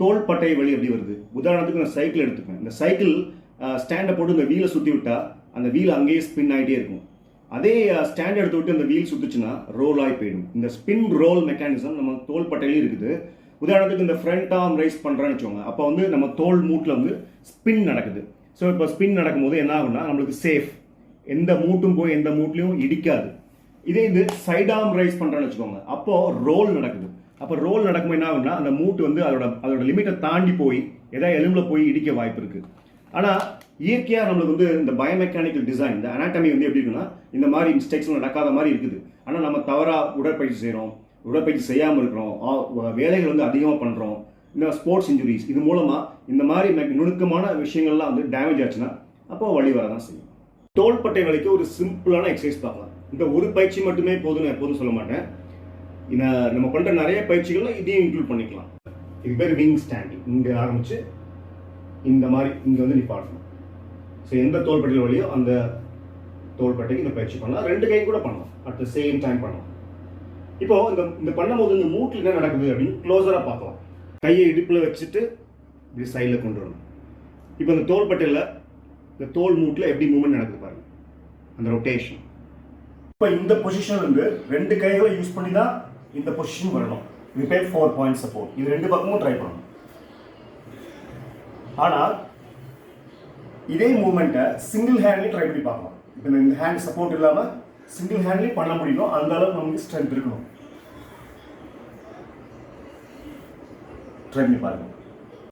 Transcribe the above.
தோள்பட்டை வலி எப்படி வருது. உதாரணத்துக்கு நான் சைக்கிள் எடுத்துப்பேன். இந்த சைக்கிள் ஸ்டாண்டை போட்டு இந்த வீலை சுற்றி விட்டால் அந்த வீல் அங்கேயே ஸ்பின் ஆகிட்டே இருக்கும். அதே ஸ்டாண்ட் எடுத்து விட்டு அந்த வீல் சுற்றுச்சுன்னா ரோல் ஆகி போயிடும். இந்த ஸ்பின் ரோல் மெக்கானிசம் நம்ம தோள்பட்டையிலையும் இருக்குது. உதாரணத்துக்கு இந்த ஃப்ரண்ட் ஆர்ம் ரைஸ் பண்ணுறேன்னு வச்சுக்கோங்க. அப்போ வந்து நம்ம தோல் மூட்டில் வந்து ஸ்பின் நடக்குது. ஸோ இப்போ ஸ்பின் நடக்கும்போது என்ன ஆகும்னா நம்மளுக்கு சேஃப் எந்த மூட்டும் போய் எந்த மூட்லையும் இடிக்காது. இதே இது சைட் ஆர்ம் ரைஸ் பண்ணுறேன்னு வச்சுக்கோங்க. அப்போது ரோல் நடக்குது. அப்போ ரோல் நடக்கும்போது என்ன ஆகும்னா அந்த மூட்டு வந்து அதோட அதோட லிமிட்டை தாண்டி போய் எதாவது எலும்பில் போய் இடிக்க வாய்ப்பு இருக்குது ஆனால் இயற்கையாக நம்மளுக்கு வந்து இந்த பயோமெக்கானிக்கல் டிசைன் இந்த அனாட்டமி வந்து எப்படி இருக்குன்னா இந்த மாதிரி மிஸ்டேக்ஸ்லாம் நடக்காத மாதிரி இருக்குது. ஆனால் நம்ம தவறாக உடற்பயிற்சி செய்கிறோம் உடற்பயிற்சி செய்யாமல் இருக்கிறோம் வேலைகள் வந்து அதிகமாக பண்ணுறோம் இந்த ஸ்போர்ட்ஸ் இன்ஜுரிஸ் இது மூலமாக இந்த மாதிரி நுணுக்கமான விஷயங்கள்லாம் வந்து டேமேஜ் ஆச்சுன்னா அப்போ வலி வரதான் செய்யும். தோள்பட்டை வலிக்கு ஒரு சிம்பிளான எக்ஸசைஸ் பார்க்கலாம். இந்த ஒரு பயிற்சி மட்டுமே போதும் எப்போதும் சொல்ல மாட்டேன். நம்ம பண்ணுற நிறைய பயிற்சிகள்ல இதையும் இன்க்ளூட் பண்ணிக்கலாம். இது பேர் விங் ஸ்டாண்டிங் இங்கே ஆரம்பித்து இந்த மாதிரி இங்கே வந்து நிப்பாட்டணும். ஸோ எந்த தோள்பட்டையில் வழியோ அந்த தோள்பட்டைக்கு இந்த பயிற்சி பண்ணலாம். ரெண்டு கை கூட பண்ணலாம். அட் த சேம் டைம் பண்ணலாம். இப்போ இந்த இந்த பண்ணும்போது இந்த மூட்டில் என்ன நடக்குது அப்படின்னு க்ளோஸராக பார்க்கலாம். கையை இடுப்பில் வச்சுட்டு இப்படி சைடில் கொண்டு வரணும். இப்போ இந்த தோள்பட்டையில் இந்த தோல் மூட்டில் எப்படி மூவ்மெண்ட் நடக்குது பாருங்க. அந்த ரொட்டேஷன் இப்போ இந்த பொசிஷன் வந்து ரெண்டு கைகளை யூஸ் பண்ணி தான் இந்த பொசிஷன் வரணும். ரிப்பேர் ஃபோர் பாயிண்ட் சப்போர்ட் இது ரெண்டு பக்கமும் ட்ரை பண்ணணும். ஆனால் இதே மூமெண்ட்டை சிங்கிள் ஹேண்ட்லேயும் ட்ரை பண்ணி பார்க்கலாம். இப்போ இந்த ஹேண்ட் சப்போர்ட் இல்லாமல் சிங்கிள் ஹேண்ட்லேயும் பண்ண முடியும் அந்த அளவுக்கு நமக்கு ஸ்ட்ரென்த் இருக்கணும். ட்ரை பண்ணி பாருங்கள்